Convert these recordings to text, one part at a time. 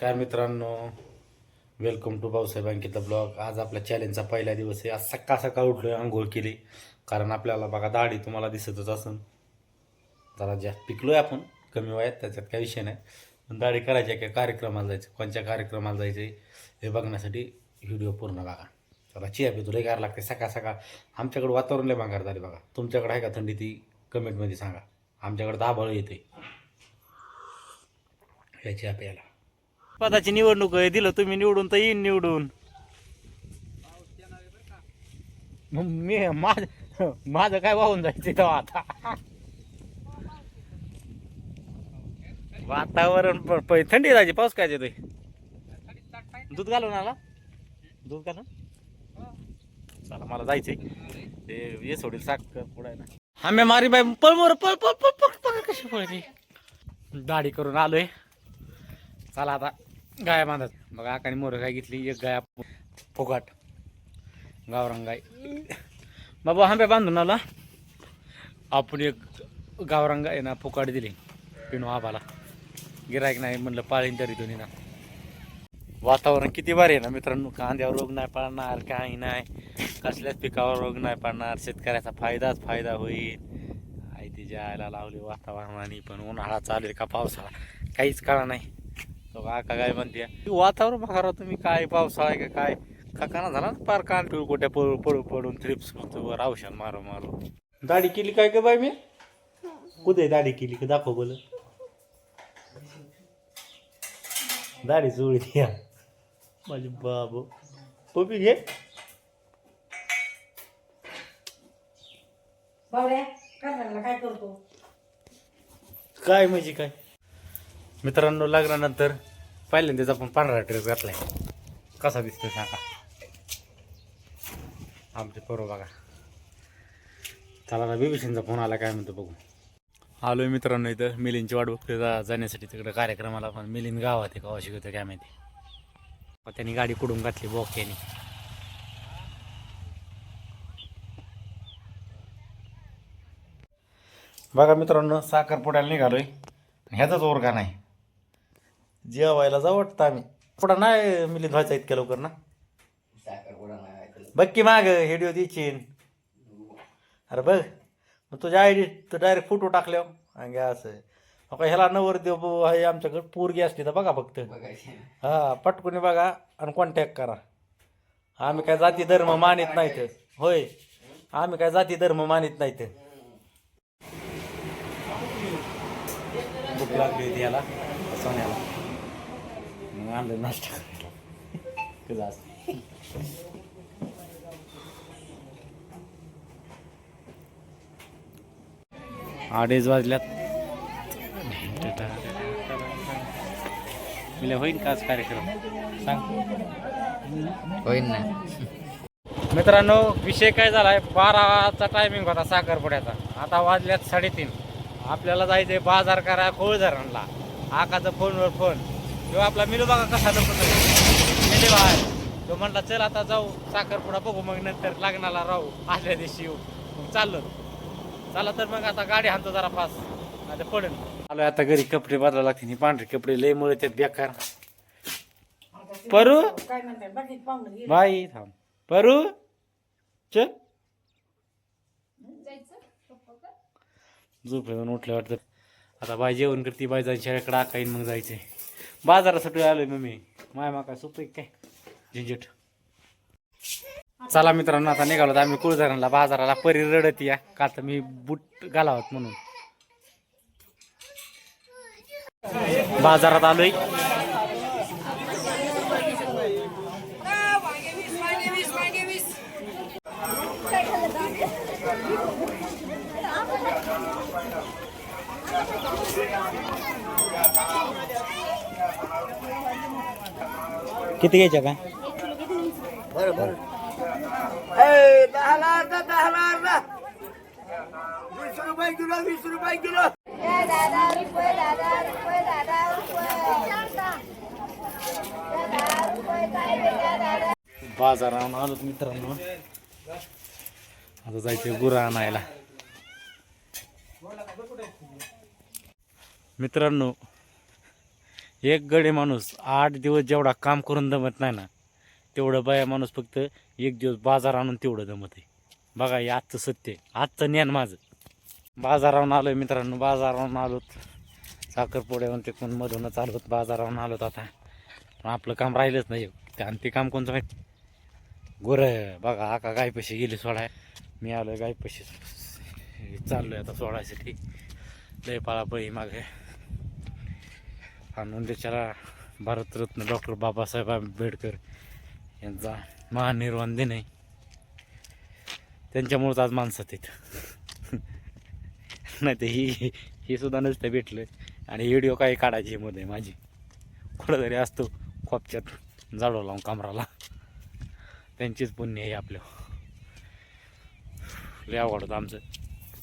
नमस्कार मित्रांनो. Welcome to Bhausaheb Ankita blog आज आपल्या चॅलेंजचा पहिला दिवस आहे. आज सकाळ सकाळ उठलोय आंघोळ केली. कारण आपल्याला बघा दाढी तुम्हाला दिसतच असन. जरा जास्त पिकलोय आपण कमी वयात त्याच्यात काही विषय नाही. पण दाढी करायची आहे का? कार्यक्रमाला जायचं. कोणत्या कार्यक्रमाला जायचं हे बघण्यासाठी व्हिडिओ पूर्ण बघा. चला चिया पितो लय गार लागते. सकाळ सकाळ आमच्याकडे वातावरण लय भांगार झाली बघा. तुमच्याकडे आहे का थंडी ती? कमेंटमध्ये सांगा. आमच्याकडे दाबळ येते याची आपल्याला पदाची निवडणूक आहे दिलं तुम्ही निवडून तर येईन निवडून. मग मी माझ माझं काय वाहून जायचं तेव्हा आता? वातावरण प- प- थंडी राहायची पाऊस काय ते दूध घालून आला? दूध घालून? चला मला जायचंय. ते ये सोडील साखर पुढे ना. आम्ही मारी बाई पळ मोर पळ पळ पळ पळ पळ कशी पळली दाढी करून आलोय. चला आता. गाय बांधत. बघा आकाने मोर गाय घेतली एक गाय फोगाट फुगाट गावरान गाय. बाबा आंब्या बांधून आला. आपण एक गावरान गाय ना फुकाट दिली. पिणू आबाला गिरायक नाही म्हणलं पाळीन तरी दोन्ही ना वातावरण किती भारी आहे ना मित्रांनो. कांद्यावर रोग नाही पडणार काही नाही. कसल्याच पिकावर रोग नाही पडणार. शेतकऱ्याचा फायदाच फायदा होईल. आई ती जायला लावली वातावरणाने पण उन्हाळा चालेल का पावसाळा? काहीच कळा नाही. तो काका काय म्हणते वातावरण बघा राव तुम्ही काय पावसाळा आहे का काय? काकाना झाला ना पार कान. पिळू कोट्या पडू पडू पडून थ्रिप्स करतो वर औषध मारू मारू. दाढी केली काय का बाय मी? कुठे दाढी केली का दाखव बोल दाढी जुळी द्या माझी बाबू पपी घे. काय म्हणजे काय? मित्रांनो लग्नानंतर पहिल्यांदाच आपण पांढरा ड्रेस घातलाय. कसा दिसतोय सांगा. आमचे पोरं बघा. चला बीबीसींचा फोन आला काय म्हणतो बघू. आलोय मित्रांनो इथं. मिलिंदची वाट बघतोय जा- जाण्यासाठी तिकडे कार्यक्रमाला पण. मिलिंद गावात आहे का? शिकवतो काय माहिती. मग त्यांनी गाडी कुडून घातली बोक्यानी. बघा मित्रांनो साखरपुड्याला निघालोय. ह्याचाच ओरगा नाही. जेवायला जाऊ वाटतं आम्ही. पुढं नाही मिलिंद व्हायचा इतक्या लवकर ना. बघ की माग हेडिओ द्यायची अरे बघ मग तुझ्या आयडी तर डायरेक्ट फोटो टाकल्यावर. अंगे असं. अका ह्याला नवर देव आहे आमच्याकडे पोरगी असली तर बघा फक्त. हा पटकुनी बघा आणि कॉन्टॅक्ट करा. आम्ही काय जाती धर्म मानित नाहीत. होय. आम्ही काय जाती धर्म मानित नाहीत. भूक लागली होती याला सोन्याला. मग आणलं नाश्ता करायला. कसं असतं? अडीच वाजल्यात. होईल का आज कार्यक्रम? सांग. होईन ना. मित्रांनो विषय काय झालाय? बाराचा टायमिंग होता साखरपुड्याचा. आता वाजल्यात साडेतीन. आपल्याला जायचंय बाजार करा कोळधरणला आकाचा फोनवर फोन. किंवा आपला मिलू बघा कसा लपत मिले बाय तो म्हणला चल आता जाऊ साखरपुडा बघू मग नंतर लग्नाला राहू आदल्या दिवशी येऊ. मग चाललो. चला तर मग आता गाडी हाणतो जरा पास आता पडेल आलोय आता घरी कपडे बदलावं लागतील. पांढरे कपडे लय मुळे त्यात बेकार. परू? बाई थांब. परू? चल झोपेतून उठलं वाटतं आता बाई जेवण करते बाई जायची शाळेकडे आकाईन मग जायचंय. बाजारासाठी आलोय मम्मी माय माका सोपं काय? झिंजट चला मित्रांनो आता निघालो आम्ही कुळधरणला बाजाराला परी रडत या. का तर मी बूट घालावत म्हणून. बाजारात आलोय. किती घ्यायच्या काय? दादा रुपये बाजारावरून आलो मित्रांनो. आता जायचं गुरा आणायला. मित्रांनो एक गडे माणूस आठ दिवस जेवढा काम करून दमत नाही ना तेवढं बाया माणूस फक्त एक दिवस बाजार आणून तेवढं दमत आहे. बघा हे आजचं सत्य आहे. आजचं ज्ञान माझं. बाजारावरून आहे मित्रांनो बाजारावरून आलोत. साखरपुड्यावरून ते कोण मधूनच आलोत बाजारावरून आलोत आता. पण आपलं काम राहिलंच नाही. आणि ते काम कोणतं माहिती? गोर. बघा आका गायपाशी गेली सोडाय मी आलो गायपशी. चाललो आहे आता सोडायसाठी. लय पळापळी मागे. आणि त्याच्याला भारतरत्न डॉक्टर बाबासाहेब आंबेडकर यांचा महानिर्वाण दिन आहे. त्यांच्यामुळेच आज माणसात आहेत. नाही तर ही ही सुद्धा नसतं भेटलं आणि व्हिडिओ काही काढायची मध्ये माझी. कुठंतरी असतो खोपच्यात जाडो लावून कमराला. त्यांचीच पुण्य आहे आपलं. लय आवडतं आमचं.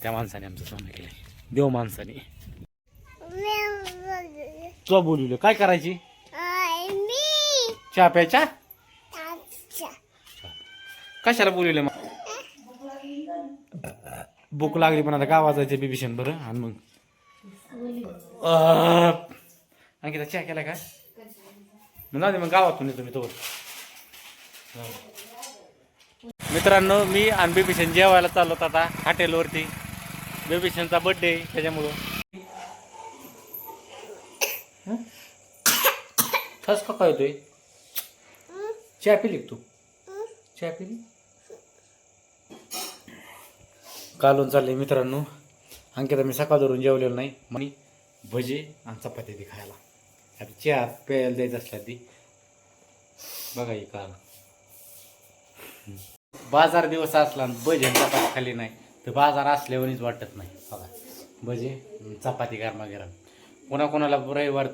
त्या माणसाने आमचं सोनं केलं देव माणसाने. तुला बोलवलं. काय करायची? मी. चहा प्यायच्या अच्छा कशाला बोलवलं मग? भूक लागली पण आता गावात जायचं बिभीषण बरं. आणि मग? अं, अंकिता चहा केला काय मग जाऊ दे मग गावातून येतो मी तो मित्रांनो मी आणि बिभीषण जेवायला चाललो होतो आता हॉटेलवरती बिभीषणचा बर्थडे त्याच्यामुळं? ठस का काय होतोय चहा पिली तू? चहा पिली? कालून चालले मित्रांनो. अंकिता मी सकाळ धरून जेवलेलो नाही. म्हणी भजे आणि चपाती ती खायला. आता चहा प्यायला द्यायचं असल्या ती. बघा ही काल. बाजार दिवस असला आणि भजे चपाती खाली नाही तर बाजार असल्यावरच वाटत नाही. बघा. भजे चपाती गरमा गरम कोणाकोणाला रविवार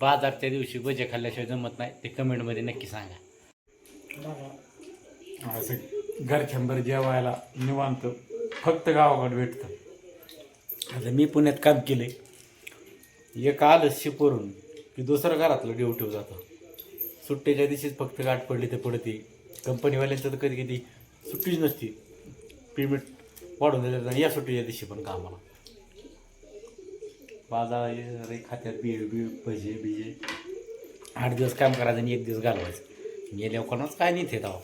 बाजारच्या दिवशी भजे खाल्ल्याशिवाय जमत नाही ते कमेंटमध्ये नक्की सांगा. असं घरच्यांबर जेवायला निवांत फक्त गावाकडे भेटतं. आता मी पुण्यात काम केलंय. एक आलं शिपरून की दुसरं घरातलं ड्युटीवर जातं. सुट्टीच्या दिवशीच फक्त गाठ पडली तर पडते. कंपनीवाल्यांचं तर कधी कधी सुट्टीच नसती. पेमेंट वाढून देतात आणि या सुट्टीच्या दिवशी पण कामाला. बाजार अरे खात्यात बीळ बीळ भजे बिजे. आठ दिवस काम करायचं आणि एक दिवस घालवायचं. गेल्या कोणाच काय नाही ते तेव्हा